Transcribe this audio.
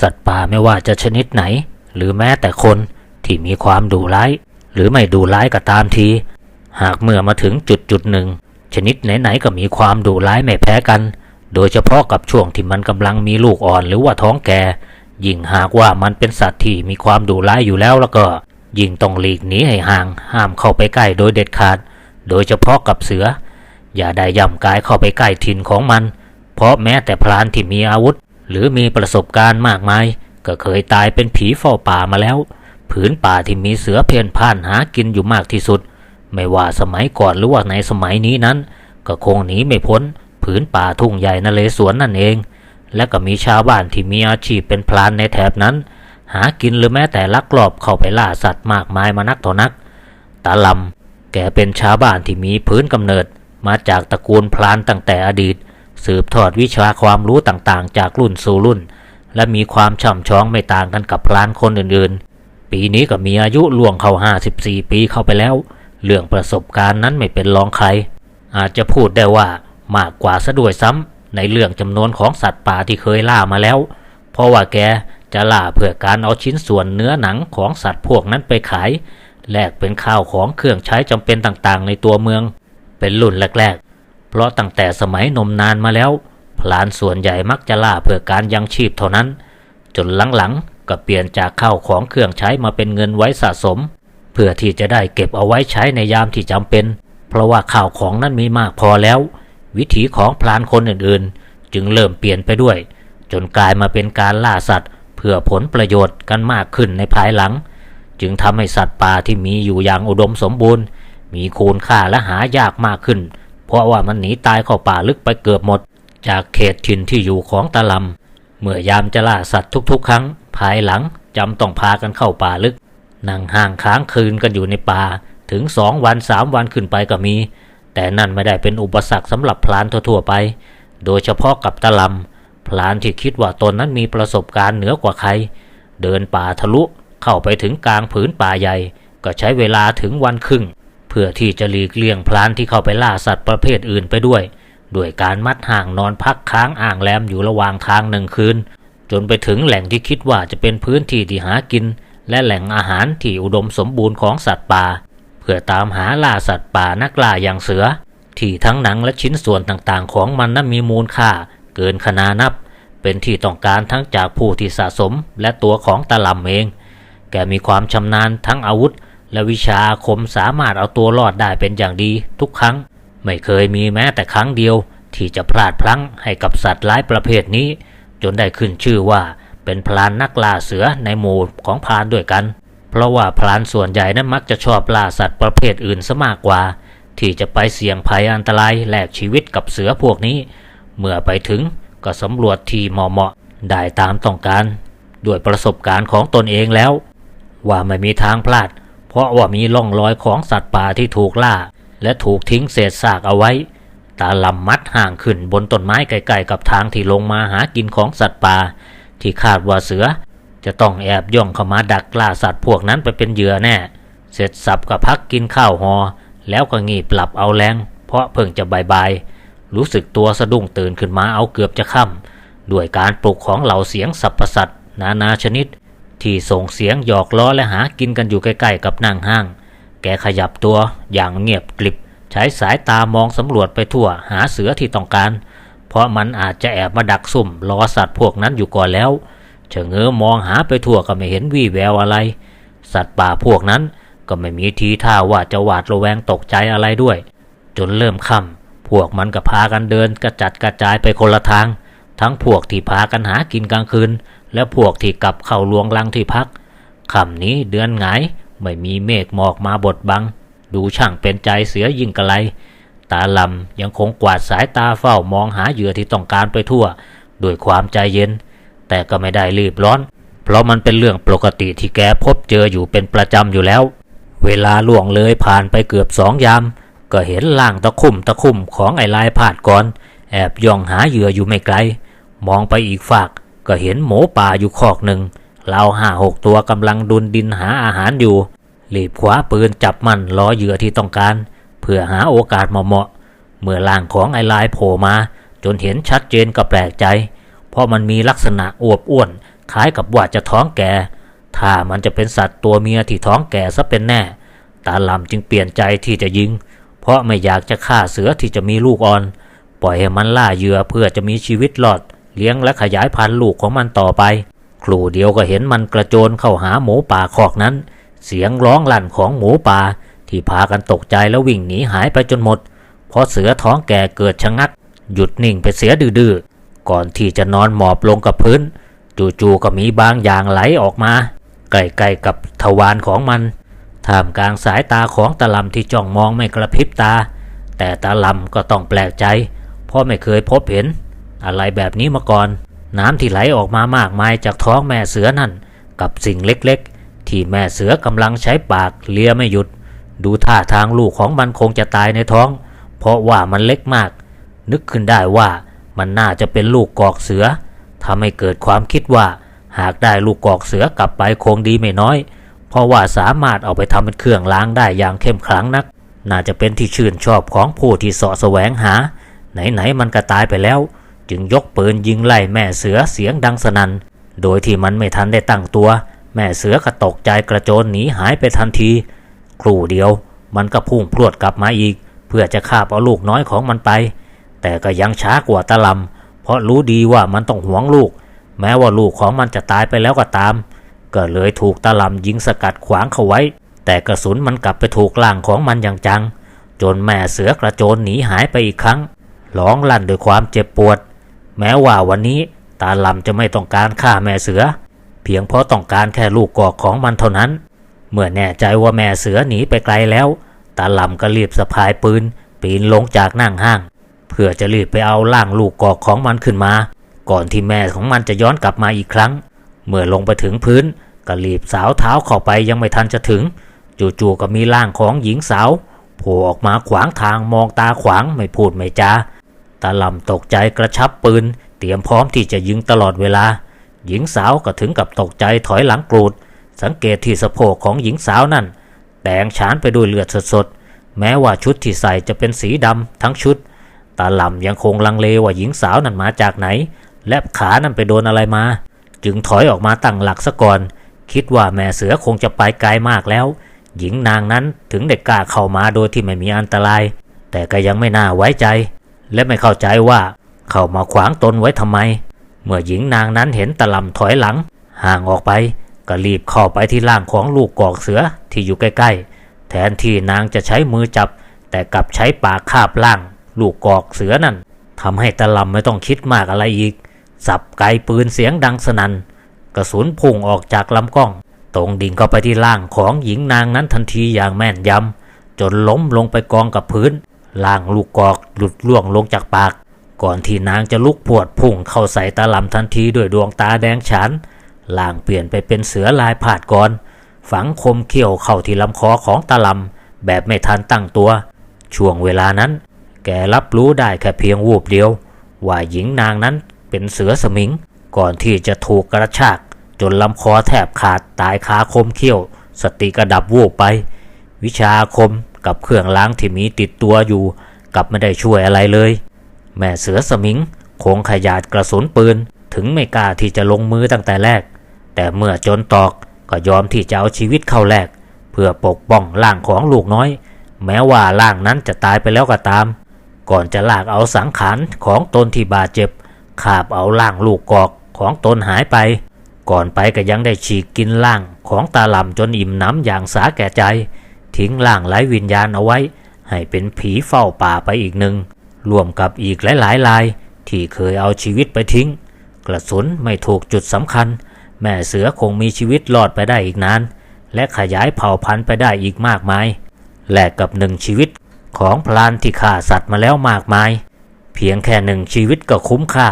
สัตว์ป่าไม่ว่าจะชนิดไหน หรือแม้แต่คนที่มีความดุร้าย หรือไม่ดุร้ายก็ตามที หากเมื่อมาถึงจุดจุดหนึ่ง ชนิดไหนๆก็มีความดุร้ายไม่แพ้กัน โดยเฉพาะกับช่วงที่มันกำลังมีลูกอ่อนหรือว่าท้องแก่ ยิ่งหากว่ามันเป็นสัตว์ที่มีความดุร้ายอยู่แล้วแล้วก็ ยิ่งต้องหลีกหนีให้ห่าง ห้ามเข้าไปใกล้โดยเด็ดขาด โดยเฉพาะกับเสือ อย่าได้ย่ำกายเข้าไปใกล้ถิ่นของมัน เพราะแม้แต่พรานที่มีอาวุธ หรือมีประสบการณ์มากมาย ก็เคยตายเป็นผีเฝ้าป่ามาแล้ว ผืนป่าที่มีเสือเพ่นพ่านหากินอยู่มากที่สุด ไม่ว่าสมัยก่อนหรือว่าในสมัยนี้นั้น ก็คงหนีไม่พ้น ผืนป่าทุ่งใหญ่นเรศวรนั่นเอง และก็มีชาวบ้านที่มีอาชีพเป็นพรานในแถบนั้น หากินหรือแม้แต่ลักลอบเข้าไปล่าสัตว์มากมายมานักต่อนักตาลำแกเป็นชาวบ้านที่มีพื้นกำเนิดมาจากตระกูลพรานตั้งแต่อดีต สืบทอดวิชาความรู้ต่างๆ จากรุ่นสู่รุ่น และมีความช่ำชองไม่ต่างกันกับพรานคนอื่นๆ ปีนี้ก็มีอายุล่วงเข้า 54 ปีเข้าไปแล้ว เรื่องประสบการณ์นั้นไม่เป็นรองใคร อาจจะพูดได้ว่ามากกว่าซะด้วยซ้ำในเรื่องจำนวนของสัตว์ป่าที่เคยล่ามาแล้ว เพราะว่าแกจะล่าเพื่อการเอาชิ้นส่วนเนื้อหนังของสัตว์พวกนั้นไปขายแลกเป็นข้าวของเครื่องใช้จำเป็นต่างๆ ในตัวเมือง เป็นรุ่นแรก เพราะตั้งแต่สมัยนมนานมาแล้ว พลานส่วนใหญ่มักจะล่าเพื่อการยังชีพเท่านั้น จนหลังๆก็เปลี่ยนจากข้าวของเครื่องใช้มาเป็นเงินไว้สะสม เพื่อที่จะได้เก็บเอาไว้ใช้ในยามที่จำเป็น เพราะว่าข้าวของนั้นมีมากพอแล้ว วิถีของพลานคนอื่นๆ จึงเริ่มเปลี่ยนไปด้วย จนกลายมาเป็นการล่าสัตว์ เพื่อผลประโยชน์กันมากขึ้นในภายหลัง จึงทำให้สัตว์ป่าที่มีอยู่อย่างอุดมสมบูรณ์ มีคูณค่าและหายากมากขึ้น เพราะว่ามันหนีตายเข้าป่าลึกไปเกือบหมด จากเขตถิ่นที่อยู่ของตะลำเมื่อยามจะล่าสัตว์ทุกๆ ครั้ง ภายหลังจำต้องพากันเข้าป่าลึก นั่งห่างค้างคืนกันอยู่ในป่าถึงสองวันสามวันขึ้นไปก็มี แต่นั่นไม่ได้เป็นอุปสรรคสำหรับพลานทั่วๆไป โดยเฉพาะกับตะลำพลานที่คิดว่าตนนั้นมีประสบการณ์เหนือกว่าใคร เดินป่าทะลุเข้าไปถึงกลางผืนป่าใหญ่ ก็ใช้เวลาถึงวันครึ่ง เพื่อที่จะหลีกเลี่ยงพลานที่เข้าไปล่าสัตว์ประเภทอื่นไปด้วย ด้วยการมัดห่างนอนพักค้างอ่างแรมอยู่ระหว่างทางหนึ่งคืน จนไปถึงแหล่งที่คิดว่าจะเป็นพื้นที่ที่หากิน และแหล่งอาหารที่อุดมสมบูรณ์ของสัตว์ป่า เพื่อตามหาล่าสัตว์ป่านักล่าอย่างเสือ ที่ทั้งหนังและชิ้นส่วนต่างๆ ของมันนั้นมีมูลค่า เกินขนานับ เป็นที่ต้องการทั้งจากผู้ที่สะสมและตัวของตาลำเอง แกมีความชำนาญทั้งอาวุธ และวิชาอาคมสามารถเอาตัวรอดได้เป็นอย่างดีทุกครั้ง ไม่เคยมีแม้แต่ครั้งเดียว ที่จะพลาดพลั้งให้กับสัตว์ร้ายประเภทนี้ จนได้ขึ้นชื่อว่าเป็นพลานนักล่าเสือในหมู่ของพรานด้วยกัน เพราะว่าพรานส่วนใหญ่นั้นมักจะชอบล่าสัตว์ประเภทอื่นซะมากกว่า ที่จะไปเสี่ยงภัยอันตรายแลกชีวิตกับเสือพวกนี้ เมื่อไปถึงก็สำรวจที่เหมาะๆได้ตามต้องการ ด้วยประสบการณ์ของตนเองแล้ว ว่าไม่มีทางพลาด ราะว่ามีร่องรอยของสัตว์ป่าที่ถูกล่า และถูกทิ้งเศษซากเอาไว้ ตาลำมัดห่างขึ้นบนต้นไม้ใกล้ๆกับทางที่ลงมาหากินของสัตว์ป่าที่คาดว่าเสือ จะต้องแอบย่องเข้ามาดักล่าสัตว์พวกนั้นไปเป็นเหยื่อแน่ เสร็จสับกับพักกินข้าวหอ แล้วก็งีบหลับเอาแรงเพราะเพิ่งจะบายๆรู้สึกตัวสะดุ้งตื่นขึ้นมาเอาเกือบจะค่ำด้วยการปลุกของเหล่าเสียงสัพพสัตว์นานาชนิด ที่ส่งเสียงหยอกล้อและหากินกันอยู่ใกล้ๆกับนางห้าง แกขยับตัวอย่างเงียบกริบ ใช้สายตามองสำรวจไปทั่วหาเสือที่ต้องการ เพราะมันอาจจะแอบมาดักซุ่มรอสัตว์พวกนั้นอยู่ก่อนแล้วเฉงเง้อมองหาไปทั่วก็ไม่เห็นวี่แววอะไร สัตว์ป่าพวกนั้นก็ไม่มีทีท่าว่าจะหวาดระแวงตกใจอะไรด้วย จนเริ่มค่ำพวกมันก็พากันเดินกระจัดกระจายไปคนละทาง ทั้งพวกที่พากันหากินกลางคืน และพวกที่กลับเข้าลวงลังที่พักค่ำนี้เดือนหงายไม่มีเมฆหมอกมาบดบัง ดูช่างเป็นใจเสือยิ่งกระไร ตาลำยังคงกวาดสายตาเฝ้ามองหาเหยื่อที่ต้องการไปทั่ว ด้วยความใจเย็น แต่ก็ไม่ได้รีบร้อน เพราะมันเป็นเรื่องปกติที่แกพบเจออยู่เป็นประจำอยู่แล้ว เวลาล่วงเลยผ่านไปเกือบสองยาม ก็เห็นล่างตะคุ่มตะคุ่มของไอ้ลายผาดก่อน แอบย่องหาเหยื่ออยู่ไม่ไกล มองไปอีกฝาก ก็เห็นหมูป่าอยู่คอกหนึ่งเราห้าหกตัวกำลังดุนดินหาอาหารอยู่รีบคว้าปืนจับมันรอเหยื่อที่ต้องการ เพื่อหาโอกาสเหมาะเมื่อล่างของไอลายโผล่มา จนเห็นชัดเจนก็แปลกใจ เพราะมันมีลักษณะอวบอ้วน คล้ายกับว่าจะท้องแก่ ถ้ามันจะเป็นสัตว์ตัวเมียที่ท้องแก่ซะเป็นแน่ ตาลำจึงเปลี่ยนใจที่จะยิง เพราะไม่อยากจะฆ่าเสือที่จะมีลูกอ่อน ปล่อยให้มันล่าเหยื่อเพื่อจะมีชีวิตรอด เลี้ยงและขยายพันธุ์ลูกของมันต่อไป ครูเดียวก็เห็นมันกระโจนเข้าหาหมูป่าคอกนั้น เสียงร้องลั่นของหมูป่า ที่พากันตกใจแล้ววิ่งหนีหายไปจนหมดเพราะเสือท้องแก่เกิดชะงัก หยุดนิ่งไปเสียดื้อๆก่อนที่จะนอนหมอบลงกับพื้น จู่ๆก็มีบางอย่างไหลออกมาใกล้ๆกับทวารของมันท่ามกลางสายตาของตะลำที่จ้องมองไม่กระพริบตา แต่ตะลำก็ต้องแปลกใจ เพราะไม่เคยพบเห็น อะไรแบบนี้มาก่อน น้ำที่ไหลออกมามากมายจากท้องแม่เสือนั่น กับสิ่งเล็กๆ ที่แม่เสือกำลังใช้ปากเลียไม่หยุด ดูท่าทางลูกของมันคงจะตายในท้อง เพราะว่ามันเล็กมาก นึกขึ้นได้ว่ามันน่าจะเป็นลูกกอกเสือทำให้เกิดความคิดว่า หากได้ลูกกอกเสือกลับไปคงดีไม่น้อย เพราะว่าสามารถเอาไปทำเป็นเครื่องล้างได้อย่างเข้มขลังนัก น่าจะเป็นที่ชื่นชอบของผู้ที่เสาะแสวงหา ไหนๆมันก็ตายไปแล้ว จึงยกปืนยิงไล่แม่เสือเสียงดังสนัน่น โดยที่มันไม่ทันได้ตั้งตัว แม่เสือก็ตกใจกระโจนหนีหายไปทันที ครู่เดียวมันก็พุ่งพรวดกลับมาอีก เพื่อจะคาบเอาลูกน้อยของมันไป แต่ก็ยังช้ากว่าตะลำเพราะรู้ดีว่ามันต้องหวงลูก แม้ว่าลูกของมันจะตายไปแล้วก็ตาม ก็เลยถูกตะลำยิงสกัดขวางเขาไว้ แต่กระสุนมันกลับไปถูกล่างของมันอย่างจัง จนแม่เสือกระโจนหนีหายไปอีกครั้งร้องลั่นด้วยความเจ็บปวด แม้ว่าวันนี้ตาลำจะไม่ต้องการฆ่าแม่เสือ เพียงเพราะต้องการแค่ลูกกอกของมันเท่านั้น เมื่อแน่ใจว่าแม่เสือหนีไปไกลแล้ว ตาลำก็รีบสะพายปืน ปีนลงจากนั่งห้าง เพื่อจะรีบไปเอาล่างลูกกอกของมันขึ้นมา ก่อนที่แม่ของมันจะย้อนกลับมาอีกครั้ง เมื่อลงไปถึงพื้นก็รีบสาวเท้าเข้าไปยังไม่ทันจะถึง จู่ๆก็มีร่างของหญิงสาวโผล่ออกมาขวางทางมองตาขวางไม่พูดไม่จา ตาลำตกใจกระชับปืน เตรียมพร้อมที่จะยิงตลอดเวลา หญิงสาวก็ถึงกับตกใจถอยหลังกรูด สังเกตที่สะโพกของหญิงสาวนั่น แดงฉานไปด้วยเลือดสดๆ แม้ว่าชุดที่ใส่จะเป็นสีดำทั้งชุด ตาลำยังคงลังเลว่าหญิงสาวนั้นมาจากไหน และขานั่นไปโดนอะไรมา จึงถอยออกมาตั้งหลักซะก่อน คิดว่าแม่เสือคงจะไปไกลมากแล้ว หญิงนางนั้นถึงได้กล้าเข้ามาโดยที่ไม่มีอันตราย แต่ก็ยังไม่น่าไว้ใจ และไม่เข้าใจว่าเข้ามาขวางตนไว้ทำไม เมื่อหญิงนางนั้นเห็นตะลำถอยหลัง ห่างออกไปก็รีบเข้าไปที่ร่างของลูกกอกเสือที่อยู่ใกล้ๆ แทนที่นางจะใช้มือจับ แต่กลับใช้ปากคาบล่าง ลูกกอกเสือนั่นทำให้ตะลำไม่ต้องคิดมากอะไรอีก สับไกปืนเสียงดังสนัน่นกระสุนพุ่งออกจากลำกล้อง ตรงดิ่งเข้าไปที่ร่างของหญิงนางนั้นทันทีอย่างแม่นยำจนล้มลงไปกองกับพื้น ล่างลูกกอกหลุดล่วงลงจากปาก ก่อนที่นางจะลุกพวดพุ่งเข้าใส่ตาลำทันทีด้วยดวงตาแดงฉานล่างเปลี่ยนไปเป็นเสือลายผาดก่อน ฝังคมเขี้ยวเข้าที่ลำคอของตาลำแบบไม่ทันตั้งตัว ช่วงเวลานั้น แกรับรู้ได้แค่เพียงวูบเดียว ว่าหญิงนางนั้นเป็นเสือสมิง ก่อนที่จะถูกกระชากจนลำคอแทบขาดตายคาคมเขี้ยว สติกระดับวูบไป วิชาคม กับเครื่องล้างที่มีติดตัวอยู่กลับไม่ได้ช่วยอะไรเลย แม่เสือสมิงคงขยาดกระสุนปืน ถึงไม่กล้าที่จะลงมือตั้งแต่แรก แต่เมื่อจนตอกก็ยอมที่จะเอาชีวิตเข้าแลกเพื่อปกป้องร่างของลูกน้อย แม้ว่าร่างนั้นจะตายไปแล้วก็ตาม ก่อนจะลากเอาสังขารของตนที่บาดเจ็บขาบเอาร่างลูกกอกของตนหายไป ก่อนไปก็ยังได้ฉีกกินร่างของตาลำจนอิ่มน้ำอย่างสาแก่ใจ ทิ้งร่างไร้วิญญาณเอาไว้ ให้เป็นผีเฝ้าป่าไปอีกหนึ่งรวมกับอีกหลายๆลาย ที่เคยเอาชีวิตไปทิ้ง กระสุนไม่ถูกจุดสำคัญ แม่เสือคงมีชีวิตรอดไปได้อีกนาน และขยายเผ่าพันธุ์ไปได้อีกมากมาย แลกกับหนึ่งชีวิตของพลานที่ฆ่าสัตว์มาแล้วมากมาย เพียงแค่หนึ่งชีวิตก็คุ้มค่า